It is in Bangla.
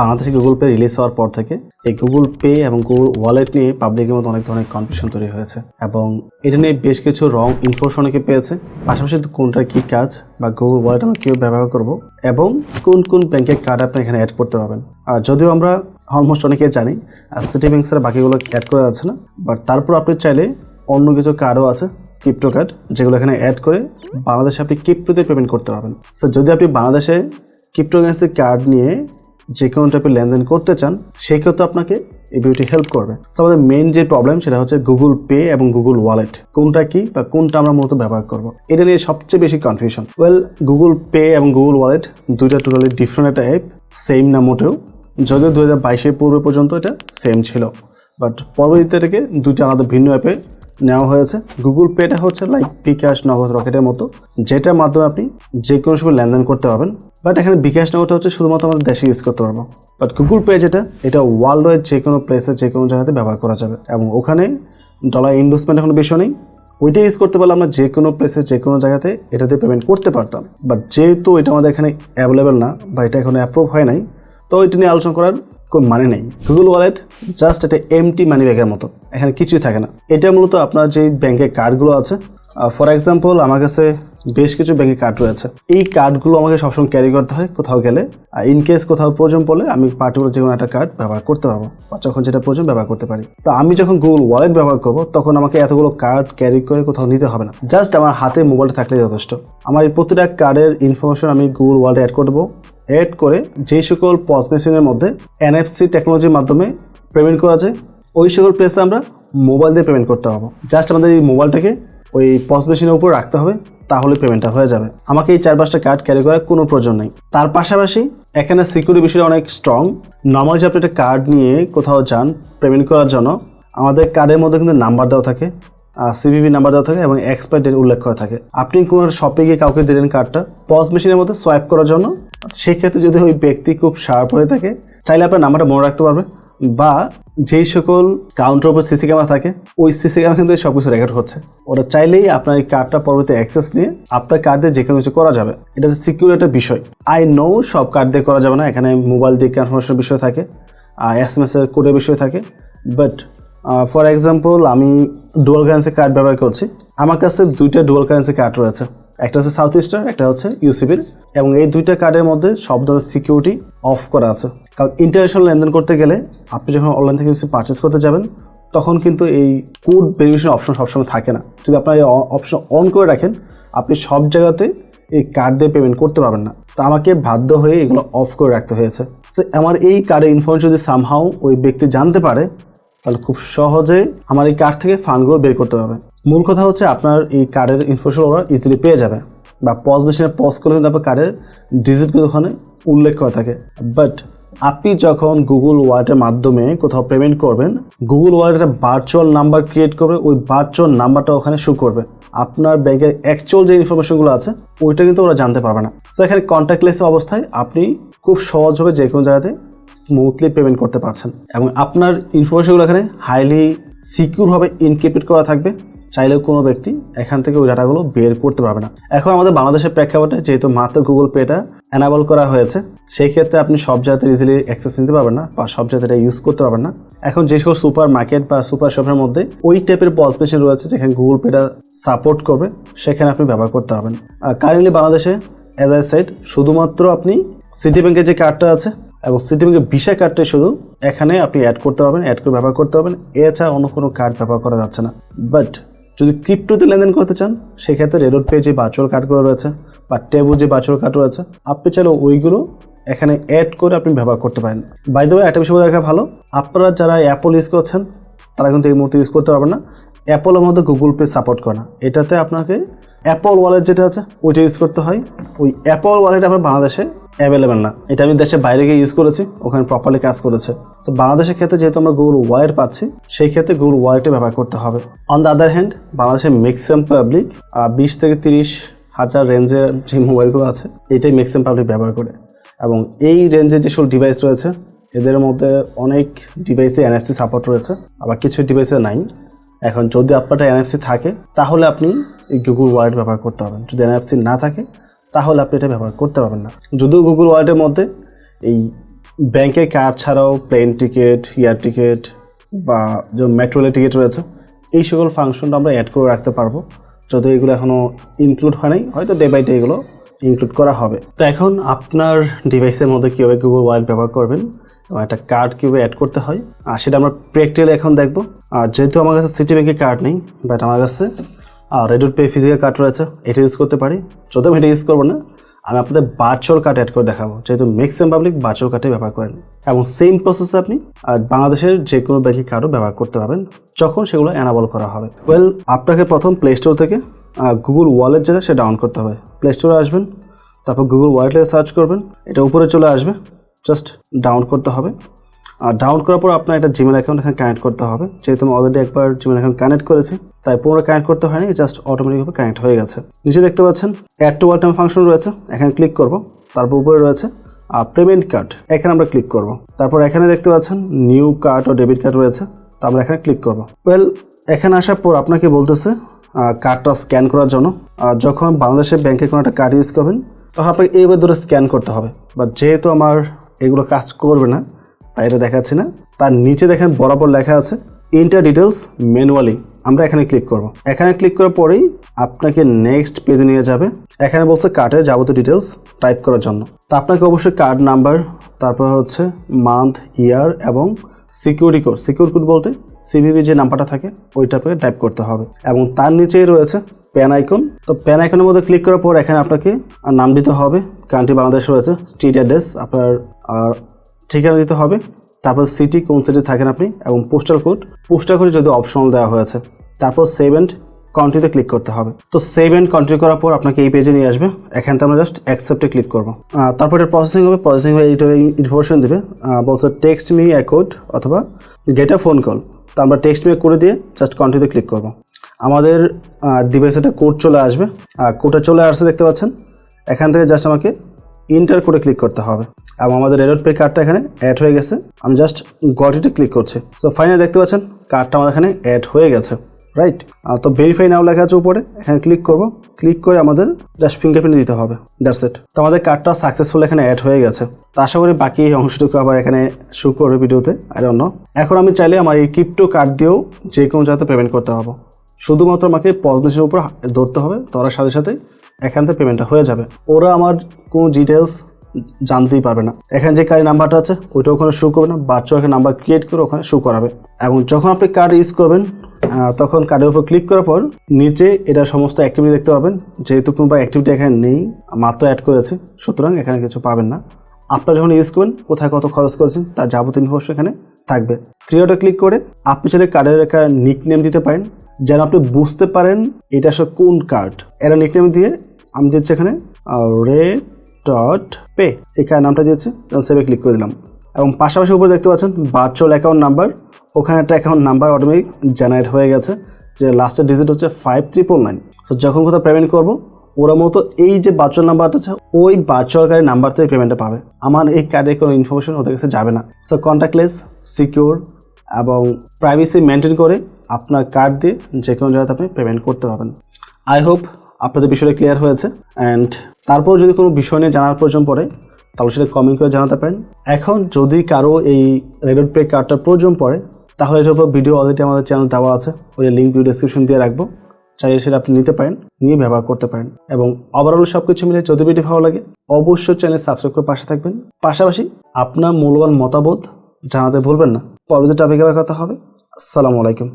বাংলাদেশে গুগল পে রিলিজ হওয়ার পর থেকে এই গুগল পে এবং গুগল ওয়ালেট নিয়ে পাবলিকের মধ্যে অনেক ধরনের কনফিউশন তৈরি হয়েছে এবং এটা নিয়ে বেশ কিছু রং ইনফরমেশন অনেকে পেয়েছে। পাশাপাশি কোনটার কী কাজ বা গুগল ওয়ালেট আমরা কীভাবে ব্যবহার করব এবং কোন কোন ব্যাংকের কার্ড আপনি এখানে অ্যাড করতে পারবেন। আর যদিও আমরা অলমোস্ট অনেকে জানি, আর সিটি ব্যাংকসের বাকিগুলো অ্যাড করা যাচ্ছে না বাট তারপর আপনি চাইলে অন্য কিছু কার্ডও আছে ক্রিপ্টো কার্ড যেগুলো এখানে অ্যাড করে বাংলাদেশে আপনি ক্রিপ্টোতে পেমেন্ট করতে পারবেন। সো যদি আপনি বাংলাদেশে ক্রিপ্টোকারেন্সি কার্ড নিয়ে যে কোনো টাইপের লেনদেন করতে চান, সেই ক্ষেত্রে আপনাকে এই ভিডিওটি হেল্প করবে। তো আমাদের মেন যে প্রবলেম সেটা হচ্ছে গুগল পে এবং গুগল ওয়ালেট কোনটা কি বা কোনটা আমরা মূলত ব্যবহার করব? এটা নিয়ে সবচেয়ে বেশি কনফিউশন ওয়েল গুগল পে এবং গুগল ওয়ালেট দুইটা টোটালি ডিফারেন্ট একটা অ্যাপ সেম না মোটেও। যদিও দু হাজার বাইশের পূর্বে পর্যন্ত এটা সেম ছিল। বাট পরবর্তীতে থেকে দুইটা আলাদা ভিন্ন অ্যাপে নেওয়া হয়েছে। গুগল পেটা হচ্ছে লাইক বিকাশ নগদ রকেটের মতো, যেটার মাধ্যমে আপনি যে কোনো সময় লেনদেন করতে পারবেন। বাট এখানে বিকাশ নগদটা হচ্ছে শুধুমাত্র আমাদের দেশে ইউজ করতে পারব। বাট গুগল পে যেটা, এটা ওয়ার্ল্ড ওয়াইড যে কোনো প্লেসে যে কোনো জায়গাতে ব্যবহার করা যাবে। এবং ওখানে ডলার ইনভেস্টমেন্ট কোনো বেশি নেই। ওইটা ইউজ করতে পারলে আমরা যে কোনো প্লেসে যে কোনো জায়গাতে এটাতে পেমেন্ট করতে পারতাম। বাট যেহেতু এটা আমাদের এখানে অ্যাভেলেবেল না বা এটা এখনও অ্যাপ্রুভ হয় নাই, তো এটা নিয়ে আলোচনা করার কোনো মানে নেই। গুগল ওয়ালেট জাস্ট এটা এমটি মানি ব্যাগের মতো। এখানে কিছুই থাকে না। এটা মূলত আপনার যে ব্যাংকের কার্ডগুলো আছে ফর এক্সাম্পল আমার কাছে বেশ কিছু ব্যাংকের কার্ড রয়েছে। এই কার্ডগুলো আমাকে সবসময় ক্যারি করতে হয় কোথাও গেলে। আর ইন কেস কোথাও প্রয়োজন পড়লে আমি পার্টিকুলার যে কোনো একটা কার্ড ব্যবহার করতে পারব, বা যখন যেটা প্রয়োজন ব্যবহার করতে পারি। তো আমি যখন গুগল ওয়ালেট ব্যবহার করব, তখন আমাকে এতগুলো কার্ড ক্যারি করে কোথাও নিতে হবে না। জাস্ট আমার হাতে মোবাইলটা থাকলে যথেষ্ট। আমার এই প্রতিটা কার্ডের ইনফরমেশন আমি গুগল ওয়ালেটে অ্যাড করে দেবো। অ্যাড করে যে সকল পজ মেশিনের মধ্যে এনএফসি টেকনোলজির মাধ্যমে পেমেন্ট করা যায়, ওই সকল প্লেসে আমরা মোবাইল দিয়ে পেমেন্ট করতে পারব। জাস্ট আমাদের এই মোবাইলটাকে ওই পজ মেশিনের উপর রাখতে হবে, তাহলে পেমেন্টটা হয়ে যাবে। আমাকে এই চার পাঁচটা কার্ড ক্যারি করার কোনো প্রয়োজন নেই। তার পাশাপাশি এখানে সিকিউরিটি বিষয়টা অনেক স্ট্রং নর্মাল যে আপনি একটা কার্ড নিয়ে কোথাও যান পেমেন্ট করার জন্য, আমাদের কার্ডের মধ্যে কিন্তু নাম্বার দেওয়া থাকে। সিভিভি নাম্বার দেওয়া থাকে এবং এক্সপায়ার ডেট উল্লেখ করা থাকে। আপনি কোনো শপে গিয়ে কাউকে দিলেন কার্ডটা পজ মেশিনের মধ্যে সোয়াইপ করার জন্য, সেক্ষেত্রে যদি ওই ব্যক্তি খুব শার্প হয়ে থাকে, চাইলে আপনার নাম্বারটা মনে রাখতে পারবে বা যেই সকল কাউন্টার উপর সিসি ক্যামেরা থাকে, ওই সিসি ক্যামেরা কিন্তু সব কিছু রেকর্ড হচ্ছে ওরা চাইলেই আপনার এই কার্ডটা পরবর্তী অ্যাক্সেস নিয়ে আপনার কার্ড দিয়ে যে কোনো কিছু করা যাবে। এটা সিকিউর একটা বিষয়। আই নো সব কার্ড দিয়ে করা যাবে না। এখানে মোবাইল দিয়ে কনফার্মেশনের বিষয় থাকে এস এম এস এর কোডের বিষয় থাকে বাট ফর এক্সাম্পল আমি ডুয়াল কারেন্সি কার্ড ব্যবহার করছি। আমার কাছে দুইটা ডুয়াল কারেন্সি কার্ড রয়েছে। একটা হচ্ছে সাউথ ইস্টার একটা হচ্ছে ইউসিবির এবং এই দুইটা কার্ডের মধ্যে সব ধরনের সিকিউরিটি অফ করা আছে। কারণ ইন্টারন্যাশনাল লেনদেন করতে গেলে আপনি যখন অনলাইন থেকে কিছু পারচেস করতে যাবেন, তখন কিন্তু এই কোড ভেরিফিকেশন অপশন সবসময় থাকে না। যদি আপনার এই অপশন অন করে রাখেন, আপনি সব জায়গাতে এই কার্ড দিয়ে পেমেন্ট করতে পারবেন না। তো আমাকে বাধ্য হয়ে এগুলো অফ করে রাখতে হয়েছে। সো আমার এই কার্ডের ইনফরমেশন যদি সামহাও ওই ব্যক্তি জানতে পারে তাহলে খুব সহজে আমার এই কার্ড থেকে ফান্ডগুলো বের করতে পারবে মূল কথা হচ্ছে আপনার এই কার্ডের ইনফরমেশন ওরা ইজিলি পেয়ে যাবে বা পজ মেশিনে পজ করলে কিন্তু আপনার কার্ডের ডিজিটগুলো ওখানে উল্লেখ করা থাকে। বাট আপনি যখন গুগল ওয়ালেটের মাধ্যমে কোথাও পেমেন্ট করবেন গুগল ওয়ালেট একটা ভার্চুয়াল নাম্বার ক্রিয়েট করবে ওই ভার্চুয়াল নাম্বারটা ওখানে শো করবে। আপনার ব্যাংকের অ্যাকচুয়াল যে ইনফরমেশনগুলো আছে, ওইটা কিন্তু ওরা জানতে পারবে না। তো এখানে কন্ট্যাক্টলেস অবস্থায় আপনি খুব সহজভাবে যে কোনো জায়গাতে স্মুথলি পেমেন্ট করতে পারছেন। এবং আপনার ইনফরমেশনগুলো এখানে হাইলি সিকিউরভাবে ইনক্রিপ্টেড করা থাকবে। চাইলেও কোনো ব্যক্তি এখান থেকে ওই ডাটাগুলো বের করতে পারবে না। এখন আমাদের বাংলাদেশের প্রেক্ষাপটে যেহেতু মাত্র গুগল পেটা অ্যানাবল করা হয়েছে, সেই ক্ষেত্রে আপনি সব জায়গাতে ইজিলি অ্যাক্সেস নিতে পারবেন না বা সব জায়গাতে এটা ইউজ করতে পারবেন না। এখন যে সকল সুপার মার্কেট বা সুপার শপের মধ্যে ওই টাইপের পজ মেশিন রয়েছে যেখানে গুগল পেটা সাপোর্ট করবে, সেখানে আপনি ব্যবহার করতে পারবেন। কারেন্টলি বাংলাদেশে অ্যাজ আই সাইড শুধুমাত্র আপনি সিটি ব্যাংকের যে কার্ডটা আছে এবং সিটি ব্যাংকের ভিসা কার্ডটাই শুধু এখানে আপনি অ্যাড করতে পারবেন অ্যাড করে ব্যবহার করতে পারবেন। এছাড়া অন্য কোনো কার্ড ব্যবহার করা যাচ্ছে না। বাট যদি ক্রিপ্টোতে লেনদেন করতে চান, সেক্ষেত্রে রেডোট পে যে ভার্চুয়াল কার্ডগুলো রয়েছে বা টেবু যে ভার্চুয়াল কার্ড রয়েছে, আপনি চাইলে ওইগুলো এখানে অ্যাড করে আপনি ব্যবহার করতে পারেন। বাই দ্য একটা বিষয় দেখা ভালো। আপনারা যারা অ্যাপল ইউজ করছেন, তারা কিন্তু এই মুহূর্তে ইউজ করতে পারবেন না। অ্যাপলের মধ্যে গুগল পে সাপোর্ট করে না। এটাতে আপনাকে অ্যাপল ওয়ালেট যেটা আছে, ওইটা ইউজ করতে হয়। ওই অ্যাপল ওয়ালেট আপনার বাংলাদেশে অ্যাভেলেবেল না। এটা আমি দেশের বাইরে গিয়ে ইউজ করেছি, ওখানে প্রপারলি কাজ করেছে। তো বাংলাদেশের ক্ষেত্রে যেহেতু আমরা গুগল ওয়ালেট পাচ্ছি, সেই ক্ষেত্রে গুগল ওয়ালেটে ব্যবহার করতে হবে। অন দ্য আদার হ্যান্ড বাংলাদেশের ম্যাক্সিমাম পাবলিক বিশ থেকে তিরিশ হাজার রেঞ্জের যে মোবাইলগুলো আছে, এটাই ম্যাক্সিমাম পাবলিক ব্যবহার করে। এবং এই রেঞ্জের যে সব ডিভাইস রয়েছে, এদের মধ্যে অনেক ডিভাইসে এনএফসি সাপোর্ট রয়েছে, আবার কিছু ডিভাইসে নাই। এখন যদি আপনার এনএফসি থাকে, তাহলে আপনি এই গুগল ওয়ালেট ব্যবহার করতে পারবেন যদি এনএফসি না থাকে তাহলে আপনি এটা ব্যবহার করতে পারবেন না। যদিও গুগল ওয়ালেটের মধ্যে এই ব্যাংকের কার্ড ছাড়াও প্লেন টিকিট এয়ার টিকিট বা যে মেট্রো রেলের টিকিট রয়েছে, এই সকল ফাংশনটা আমরা অ্যাড করে রাখতে পারব। যদিও এগুলো এখনও ইনক্লুড হয় নাই, হয়তো ডে বাই ডে এগুলো ইনক্লুড করা হবে। তো এখন আপনার ডিভাইসের মধ্যে কীভাবে গুগল ওয়ালেট ব্যবহার করবেন এবং একটা কার্ড কীভাবে অ্যাড করতে হয়, আর সেটা আমরা প্র্যাকটিক্যালি এখন দেখব। আর যেহেতু আমার কাছে সিটি ব্যাংকের কার্ড নেই বাট আমার কাছে রেডুট পে ফিজিক্যাল কার্ড রয়েছে, এটা ইউজ করতে পারি। যদিও আমি এটা ইউজ করব না, আমি আপনাদের ভার্চুয়াল কার্ড অ্যাড করে দেখাবো, যেহেতু ম্যাক্সিমাম পাবলিক ভার্চুয়াল কার্ডে ব্যবহার করেন। এবং সেম প্রসেসে আপনি বাংলাদেশের যে কোনো ব্যাংকিং কার্ডও ব্যবহার করতে পারবেন, যখন সেগুলো অ্যানাবল করা হবে। ওয়েল আপনাকে প্রথম প্লে স্টোর থেকে গুগল ওয়ালেট যেটা, সেটা ডাউন করতে হবে। প্লে স্টোরে আসবেন, তারপর গুগল ওয়ালেটে সার্চ করবেন, এটা উপরে চলে আসবে জাস্ট ডাউন করতে হবে। আর ডাউন করার পর আপনার একটা জিমেল অ্যাকাউন্ট এখানে কানেক্ট করতে হবে। যেহেতু আমি অলরেডি একবার জিমেল অ্যাকাউন্ট কানেক্ট করেছি, তাই পুরো কানেক্ট করতে হয়নি জাস্ট অটোমেটিকভাবে কানেক্ট হয়ে গেছে। নিচে দেখতে পাচ্ছেন অ্যাড টু টাইম ফাংশন রয়েছে, এখানে ক্লিক করব। তারপর উপরে রয়েছে পেমেন্ট কার্ড এখানে আমরা ক্লিক করব। তারপর এখানে দেখতে পাচ্ছেন নিউ কার্ড ও ডেবিট কার্ড রয়েছে, তো আমরা এখানে ক্লিক করব। ওয়েল এখানে আসার পর আপনাকে বলতেছে কার্ডটা স্ক্যান করার জন্য। যখন বাংলাদেশের ব্যাংকে কোনো একটা কার্ড ইউজ করবেন, তখন আপনাকে এইভাবে ধরে স্ক্যান করতে হবে। বা যেহেতু আমার এগুলো কাজ করবে না তাই এটা দেখাচ্ছি না। তার নিচে দেখেন বরাবর লেখা আছে ইন্টার ডিটেলস ম্যানুয়ালি আমরা এখানে ক্লিক করব। এখানে ক্লিক করার পরেই আপনাকে নেক্সট পেজে নিয়ে যাবে। এখানে বলছে কার্ডের যাবতীয় ডিটেলস টাইপ করার জন্য। তো আপনাকে অবশ্যই কার্ড নাম্বার তারপর হচ্ছে মান্থ ইয়ার এবং সিকিউরিটি কোড সিকিউর কোড বলতে সিভিভি যে নাম্বারটা থাকে, ওইটা আপনাকে টাইপ করতে হবে। এবং তার নিচেই রয়েছে প্যান আইকন তো প্যান আইকনের মধ্যে ক্লিক করার পর এখানে আপনাকে নাম দিতে হবে। কান্ট্রি বাংলাদেশ রয়েছে স্ট্রিট অ্যাড্রেস আপনার আর ঠিকানা দিতে হবে, তারপর সিটি কোন সিটি থাকেন আপনি এবং পোস্টাল কোড পোস্টাল কোড যদি অপশনাল দেওয়া হয়েছে, তারপর সেভ অ্যান্ড ক্লিক করতে হবে। তো সেভ অ্যান্ড কন্ট্রি করার পর আপনাকে এই পেজে নিয়ে আসবে এখান থেকে আমরা জাস্ট অ্যাকসেপ্টে ক্লিক করব। তারপর এটা প্রসেসিং হবে প্রসেসিং হয়ে এইটা ইনফরমেশন দেবে। বলছে টেক্সট মি এ কোড অথবা আ ফোন কল তো আমরা টেক্সট মি করে দিয়ে জাস্ট কন্ট্রিতে ক্লিক করব। আমাদের ডিভাইসে একটা কোড চলে আসবে। আর কোডটা চলে আসছে দেখতে পাচ্ছেন। এখান থেকে জাস্ট আমাকে ইন্টার করে ক্লিক করতে হবে। এবং আমাদের রেডট পে কার্ডটা এখানে অ্যাড হয়ে গেছে। আমি জাস্ট গটিতে ক্লিক করছি। সো ফাইনালি দেখতে পাচ্ছেন কার্ডটা আমার এখানে অ্যাড হয়ে গেছে। রাইট তো ভেরিফাই নাও লেখা আছে উপরে। এখানে ক্লিক করব। ক্লিক করে আমাদের জাস্ট ফিঙ্গারপ্রিন্ট দিতে হবে। দ্যাটস ইট তো আমাদের কার্ডটা সাকসেসফুল এখানে অ্যাড হয়ে গেছে। তো আশা করি বাকি অংশটুকু আবার এখানে শু করবে ভিডিওতে। আর অন্য এখন আমি চাইলে আমার এই ক্রিপ্টো কার্ড দিয়েও যে কোনো জায়গাতে পেমেন্ট করতে পারব। শুধুমাত্র আমাকে পজনেসের উপর ধরতে হবে। ধরার সাথে সাথে এখান থেকে পেমেন্টটা হয়ে যাবে। ওরা আমার কোনো ডিটেলস জানতেই পারবে না। এখানে যে কার্ড নাম্বারটা আছে, ওইটা ওখানে শো করবে না বাচ্চাকে নাম্বার ক্রিয়েট করে ওখানে শো করাবে। এবং যখন আপনি কার্ড ইউজ করবেন তখন কার্ডের উপর ক্লিক করার পর, নিচে এটা সমস্ত অ্যাক্টিভিটি দেখতে পাবেন। যেহেতু কোনো অ্যাক্টিভিটি এখানে নেই, মাত্র অ্যাড করেছে, সুতরাং এখানে কিছু পাবেন না। আপনারা যখন ইউজ করবেন, কোথায় কত খরচ করেছেন, তার যাবতীয় ইনফরমেশন এখানে থাকবে। থ্রিওটা ক্লিক করে, আপনি চাইলে কার্ডের একটা নিক নেম দিতে পারেন। যেন আপনি বুঝতে পারেন এটা আসলে কোন কার্ড এরা নিক নেম দিয়ে, আমি দিচ্ছি এখানে রে ডট পে কার্ড নামটা দিয়েছি সেভে ক্লিক করে দিলাম। এবং পাশাপাশি উপরে দেখতে পাচ্ছেন ভার্চুয়াল অ্যাকাউন্ট নাম্বার ওখানে একটা অ্যাকাউন্ট নাম্বার অটোমেটিক জেনারেট হয়ে গেছে, যে লাস্টের ডিজিট হচ্ছে ফাইভ ট্রিপল নাইন সো যখন কোথাও পেমেন্ট করব, ওরা মতো এই যে ভার্চুয়াল নাম্বারটা আছে, ওই ভার্চুয়াল কার্ডের নাম্বার থেকে পেমেন্টটা পাবে। আমার এই কার্ডের কোনো ইনফরমেশন ওদের কাছে যাবে না। সো কন্ট্যাক্টলেস সিকিউর এবং প্রাইভেসি মেনটেন করে আপনার কার্ড দিয়ে যে কোনো জায়গাতে আপনি পেমেন্ট করতে পারবেন। আই হোপ আপনাদের বিষয়টা ক্লিয়ার হয়েছে। অ্যান্ড তারপর যদি কোনো বিষয় নিয়ে জানার প্রয়োজন পড়ে, তাহলে সেটা কমেন্ট করে জানাতে পারেন। এখন যদি কারও এই রেডট পে কার্ডটার প্রয়োজন পড়ে, তাহলে এটার উপর ভিডিও অলরেডি আমাদের চ্যানেল দেওয়া আছে। ওই লিঙ্ক ভিডিও ডিসক্রিপশন দিয়ে রাখব। চাইলে সেটা আপনি নিতে পারেন, নিয়ে ব্যবহার করতে পারেন। এবং ওভারঅল সব কিছু মিলে যদি ভিডিও ভালো লাগে, অবশ্যই চ্যানেল সাবস্ক্রাইব করে পাশে থাকবেন। পাশাপাশি আপনার মূল্যবান মতামত জানাতে ভুলবেন না। পরবর্তী টপিকে আবার কথা হবে। আসসালামু আলাইকুম।